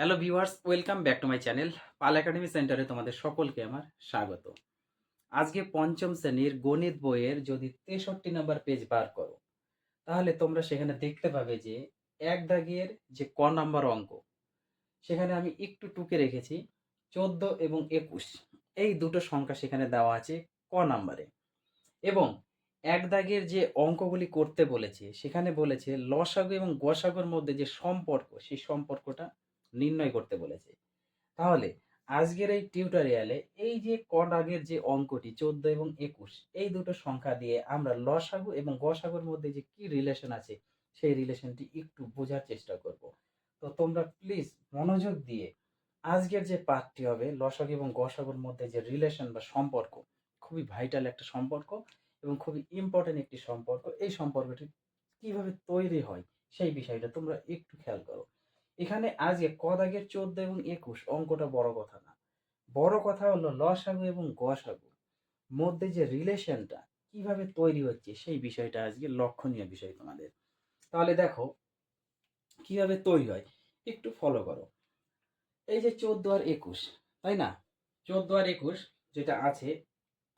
Hello viewers welcome back to my channel Pal academy সেন্টারে তোমাদের সকলকে আমার স্বাগত। আজকে পঞ্চম শ্রেণির গণিত বইয়ের যদি তেষট্টি নম্বর পেজ বার করো, তাহলে তোমরা সেখানে দেখতে পাবে যে এক দাগের যে ক নাম্বার অঙ্ক, সেখানে আমি একটু টুকে রেখেছি, চোদ্দ এবং একুশ। এই দুটো সংখ্যা সেখানে দেওয়া আছে ক নাম্বারে। এবং এক দাগের যে অঙ্কগুলি করতে বলেছে, সেখানে বলেছে লসাগু এবং গসাগুর মধ্যে যে সম্পর্ক, সেই সম্পর্কটা নির্ণয় করতে বলেছে। তাহলে আজকের এই টিউটোরিয়ালে এই যে ক দাগের যে অঙ্কটি চোদ্দ এবং একুশ, এই দুটো সংখ্যা দিয়ে আমরা লসাগু এবং গসাগুর মধ্যে যে কি রিলেশন আছে, সেই রিলেশনটি একটু বোঝার চেষ্টা করব। তো তোমরা প্লিজ মনোযোগ দিয়ে আজকের যে পার্টটি হবে লসাগু এবং গসাগুর মধ্যে যে রিলেশন বা সম্পর্ক, খুবই ভাইটাল একটা সম্পর্ক এবং খুবই ইম্পর্টেন্ট একটি সম্পর্ক, এই সম্পর্কটি কীভাবে তৈরি হয় সেই বিষয়টা তোমরা একটু খেয়াল করো। এখানে আজকে কদাগের চোদ্দ এবং একুশ অঙ্কটা বড় কথা না। বড় কথা হলো লসাগু এবং গসাগু মধ্যে যে রিলেশনটা কীভাবে তৈরি হচ্ছে সেই বিষয়টা আজকে লক্ষণীয় বিষয় তোমাদের। তাহলে দেখো, কীভাবে তৈরি হয় একটু ফলো করো। এই যে চোদ্দ আর একুশ, তাই না? চোদ্দ আর একুশ যেটা আছে,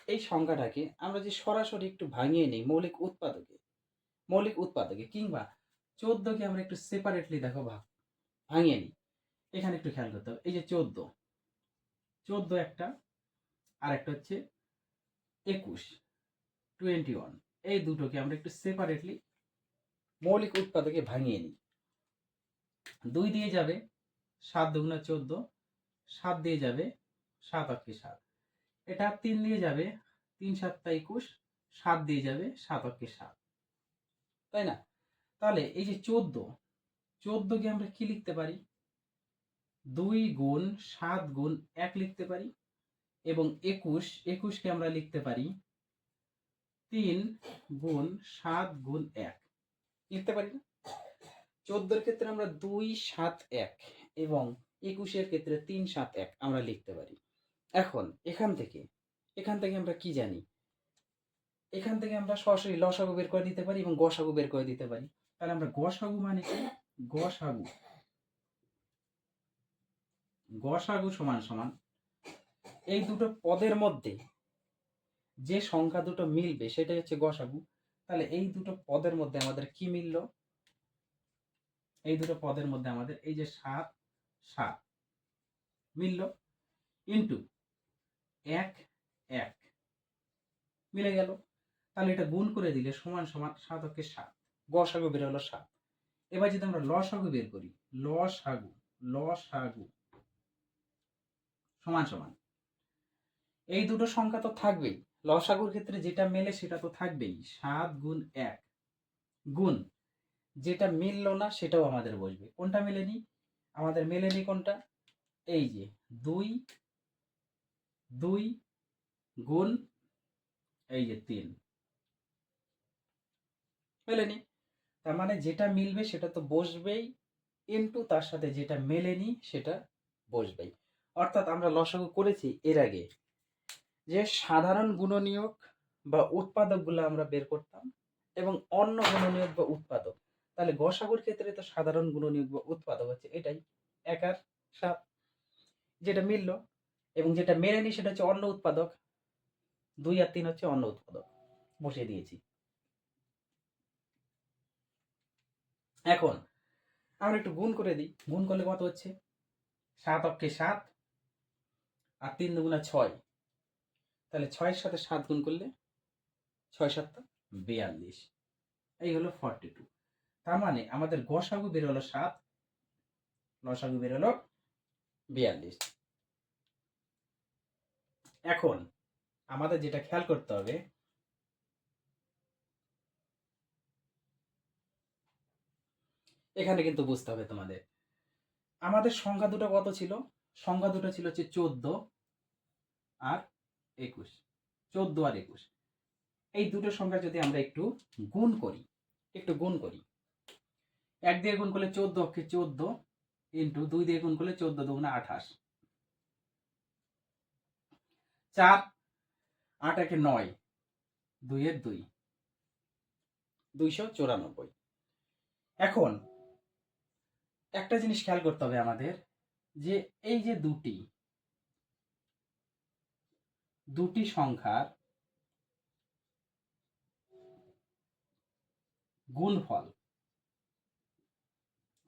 এই সংখ্যাটাকে আমরা যে সরাসরি একটু ভাঙিয়ে নিই মৌলিক উৎপাদকে মৌলিক উৎপাদকে কিংবা চোদ্দকে আমরা একটু সেপারেটলি দেখো ভাগ ভাঙিয়ে নিই এখানে একটু খেয়াল করতে হবে। এই যে চোদ্দ চোদ্দ একটা আর একটা হচ্ছে একুশ টোয়েন্টি ওয়ান এই দুটোকে আমরা একটু সেপারেটলি মৌলিক উৎপাদকে ভাঙিয়ে নিই। দুই দিয়ে যাবে সাত দুগুণা চোদ্দ, সাত দিয়ে যাবে সাত অক্ষে সাত। এটা তিন দিয়ে যাবে তিন সাতটা একুশ, সাত দিয়ে যাবে সাত অক্ষে সাত। তাই না? তাহলে এই যে চোদ্দ চোদ্দকে আমরা কি লিখতে পারি? দুই গুণ সাত গুণ এক লিখতে পারি এবং একুশ, একুশকে আমরা লিখতে পারি তিন গুণ সাত গুণ এক। লিখতে পারি চোদ্দোর ক্ষেত্রে আমরা দুই সাত এক এবং একুশের ক্ষেত্রে তিন সাত এক আমরা লিখতে পারি। এখন এখান থেকে এখান থেকে আমরা কি জানি? এখান থেকে আমরা সরাসরি লসাগু বের করে দিতে পারি এবং গসাগু বের করে দিতে পারি। তাহলে আমরা গসাগু মানে কি? গসাগু। গসাগু সমান সমান এই দুটো পদের মধ্যে যে সংখ্যা দুটো মিলবে সেটাই হচ্ছে গসাগু। তাহলে এই দুটো পদের মধ্যে আমাদের কি মিলল? এই দুটো পদের মধ্যে আমাদের এই যে সাত সাত মিলল ইন্টু এক এক মিলে গেল। তাহলে এটা গুণ করে দিলে সমান সমান সাত অক্ষে সাত। গসাগু বের হলো সাত। এবার যদি আমরা লসাগু বের করি লসাগু লসাগু সমান সমান। এই দুটো সংখ্যা তো থাকবেই। লসাগুর ক্ষেত্রে যেটা মেলে সেটা তো থাকবেই। সাত গুণ এক গুণ যেটা মিলল না সেটাও আমাদের বসবে। কোনটা মেলেনি? আমাদের মেলেনি কোনটা? এই যে দুই দুই গুণ, এই যে তিন। মেলেনি? তার মানে যেটা মিলবে সেটা তো বসবেই ইন্টু তার সাথে যেটা মেলেনি সেটা বসবেই। অর্থাৎ আমরা লসাগু করেছি এর আগে যে সাধারণ গুণনীয়ক বা উৎপাদকগুলো আমরা বের করতাম এবং অন্য গুণনীয়ক বা উৎপাদক। তাহলে গসাগুর ক্ষেত্রে তো সাধারণ গুণনীয়ক বা উৎপাদক হচ্ছে এটাই, এক আর সাত। যেটা মিলল এবং যেটা মেলেনি সেটা হচ্ছে অন্য উৎপাদক। দুই আর তিন হচ্ছে অন্য উৎপাদক। বসিয়ে দিয়েছি। এখন। আমরা একটু গুণ করে দিই। গুণ করলে কত হচ্ছে? সাত অক্ষে সাত আর তিন দুগুণা ছয়। তাহলে ছয়ের সাথে সাত গুণ করলে ছয় সাতটা বিয়াল্লিশ। এই হলো ফর্টি টু তার মানে আমাদের গসাগু বের হলো সাত লসাগু বের হলো বিয়াল্লিশ। এখন আমাদের যেটা খেয়াল করতে হবে এখানে কিন্তু বুঝতে হবে তোমাদের। আমাদের সংখ্যা দুটো কত ছিল? সংখ্যা দুটো ছিল হচ্ছে চোদ্দ আর একুশ। চোদ্দ আর একুশ। এই দুটো সংখ্যা যদি আমরা একটু গুণ করি, একটু গুণ করি, এক দিয়ে গুণ করলে চোদ্দ অক্ষে চোদ্দ ইন্টু দুই দিয়ে গুণ করলে চোদ্দ দুগুণে আঠাশ। চার, আট একে নয়, দুইয়ের দুই, দুইশো চুরানব্বই। এখন একটা জিনিস খেয়াল করতে হবে আমাদের, যে এই যে দুটি দুটি সংখ্যার গুণফল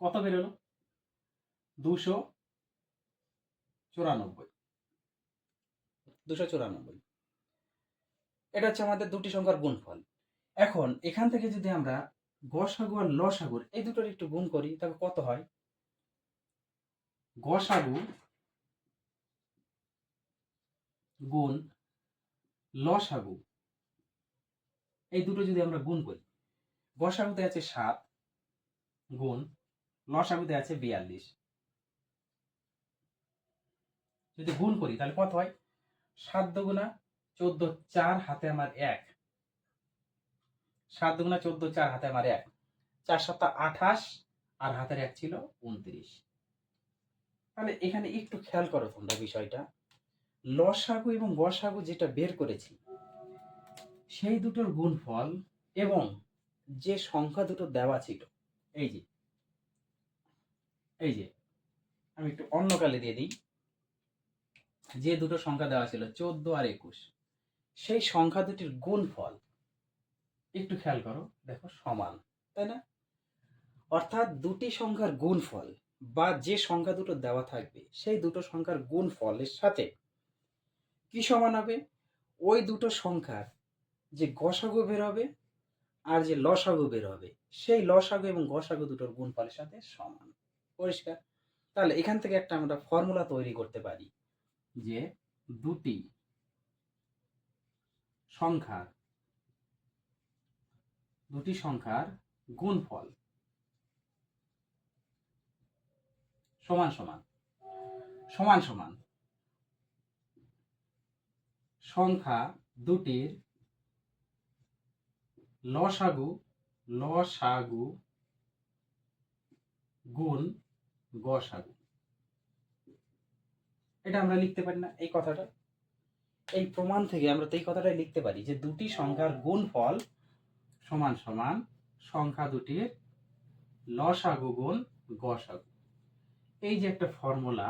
কত বেরোলো? দুশো চুরানব্বই। দুশো চুরানব্বই। এটা হচ্ছে আমাদের দুটি সংখ্যার গুণফল। এখন এখান থেকে যদি আমরা গসাগু আর লসাগুর, এই দুটোর একটু গুণ করি তবে কত হয়? গসাগু গুণ লসাগু, এই দুটো যদি আমরা গুণ করি, গসাগুতে আছে সাত গুণ, লসাগুতে আছে বিয়াল্লিশ। যদি গুণ করি, তাহলে কত হয়? সাত দুগুণা চোদ্দ চার হাতে আমার এক। সাত দুগুণা চোদ্দ, চার হাতে আমার এক। চার সপ্তাহ আঠাশ, আর হাতের এক ছিল উনত্রিশ। তাহলে এখানে একটু খেয়াল করো তোমরা বিষয়টা। লসাগু এবং গসাগু যেটা বের করেছি, সেই দুটোর গুণফল এবং যে সংখ্যা দুটো দেওয়া ছিল, এই যে এই যে, আমি একটু অন্য কালে দিয়ে দিই। যে দুটো সংখ্যা দেওয়া ছিল, চোদ্দ আর একুশ, সেই সংখ্যা দুটির গুণফল একটু খেয়াল করো, দেখো সমান, তাই না? অর্থাৎ দুটি সংখ্যার গুণফল বা যে সংখ্যা দুটো দেওয়া থাকবে, সেই দুটো সংখ্যার গুণফলের সাথে কি সমান হবে? ওই দুটো সংখ্যার যে গসাগু বের হবে আর যে লসাগু বের হবে, সেই লসাগু এবং গসাগু দুটোর গুণফলের সাথে সমান। পরিষ্কার? তাহলে এখান থেকে একটা আমরা ফর্মুলা তৈরি করতে পারি যে দুটি সংখ্যার দুটি সংখ্যার গুণফল। সমান সমান। সমান সমান। সংখ্যা দুটির লসাগু লসাগু গুণ গসাগু। এটা আমরা লিখতে পারি না এই কথাটা। এই প্রমাণ থেকে আমরা তো এই কথাটাই লিখতে পারি যে দুটি সংখ্যার গুণফল সমান সমান সংখ্যা দুটির লসাগু গুণ গসাগু। এই যে একটা ফর্মুলা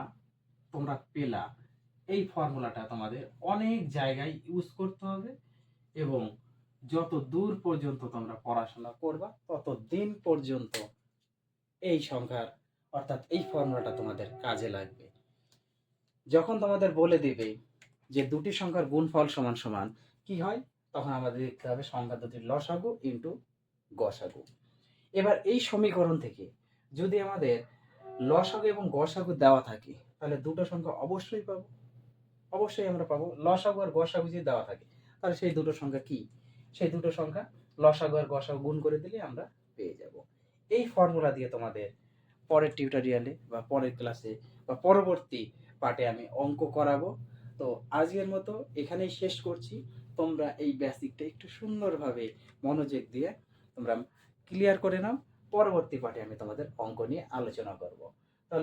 তোমরা পেলা, এই ফর্মুলাটা তোমাদের অনেক জায়গায় ইউজ করতে হবে এবং যত দূর পর্যন্ত তোমরা পড়াশোনা করবা, তত দিন পর্যন্ত এই সংখ্যার, অর্থাৎ এই ফর্মুলাটা তোমাদের কাজে লাগবে। যখন তোমাদের বলে দেবে যে দুটি সংখ্যার গুণফল সমান সমান, কি হয়? তখন আমাদের দেখতে হবে সংখ্যা দুটির লসাগু ইন্টু গসাগু। এবার এই সমীকরণ থেকে যদি আমাদের লসাগু এবং গসাগু দেওয়া থাকে, তাহলে দুটো সংখ্যা অবশ্যই পাবো। অবশ্যই আমরা পাবো। লসাগু আর গসাগু যদি দেওয়া থাকে, তাহলে সেই দুটো সংখ্যা কি? সেই দুটো সংখ্যা লসাগু আর গসাগু গুণ করে দিলে আমরা পেয়ে যাব। এই ফর্মুলা দিয়ে তোমাদের পরের টিউটোরিয়ালে বা পরের ক্লাসে বা পরবর্তী পার্টে আমি অঙ্ক করাবো। তো আজকের মতো এখানেই শেষ করছি। তোমরা এই বেসিকটা একটু সুন্দরভাবে মনোযোগ দিয়ে তোমরা ক্লিয়ার করে নাও। পরবর্তী পাঠে আমি তোমাদের অঙ্ক নিয়ে আলোচনা করব।